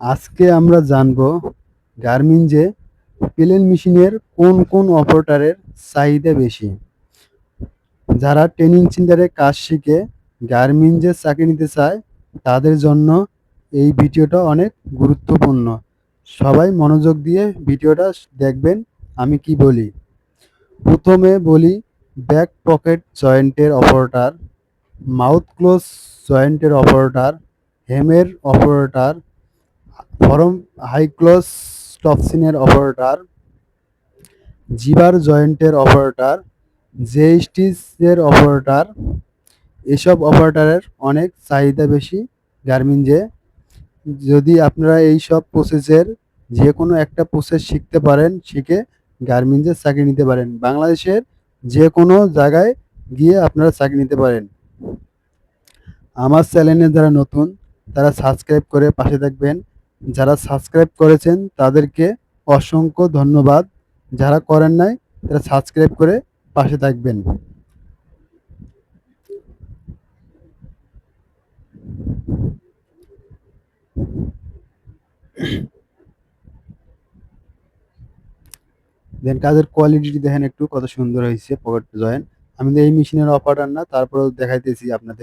আজকে আমরা জানব গার্মিন যে প্লেন মেশিনের কোন কোন অপারেটারের চাহিদা বেশি। যারা ট্রেনিং সেন্টারে কাজ শিখে গার্মিন যে চাকরি নিতে চায়, তাদের জন্য এই ভিডিওটা অনেক গুরুত্বপূর্ণ। সবাই মনোযোগ দিয়ে ভিডিওটা দেখবেন, আমি কি বলি। প্রথমে বলি ব্যাক পকেট জয়েন্টের অপারেটার মাউথ ক্লোজ জয়েন্টের অপারেটার হেমের অপারেটর ফরম হাই ক্লোজ টপসিনের অপারেটর, জিবার জয়েন্টের অপারেটর জে স্টিচের অপারেটর, এসব অপারেটরের অনেক চাহিদা বেশি গার্মিঞ্জে যদি আপনারা এই সব প্রসেসের যে কোনো একটা প্রসেস শিখতে পারেন, শিখে গার্মেন্টসের চাকরি নিতে পারেন। বাংলাদেশের যে কোনো জায়গায় গিয়ে আপনারা চাকরি নিতে পারেন। আমার চ্যানেলে যারা নতুন, তারা সাবস্ক্রাইব করে পাশে থাকবেন। যারা সাবস্ক্রাইব করেছেন, তাদেরকে অসংখ্য ধন্যবাদ। যারা করেন নাই, তারা সাবস্ক্রাইব করে পাশে থাকবেন। দেন কাজের কোয়ালিটি দেখেন একটু কত সুন্দর হয়েছে পকেট জয়েন্ট আমি তো এই মেশিনের অপারেটর না, তারপরেও দেখাইতেছি আপনাদের।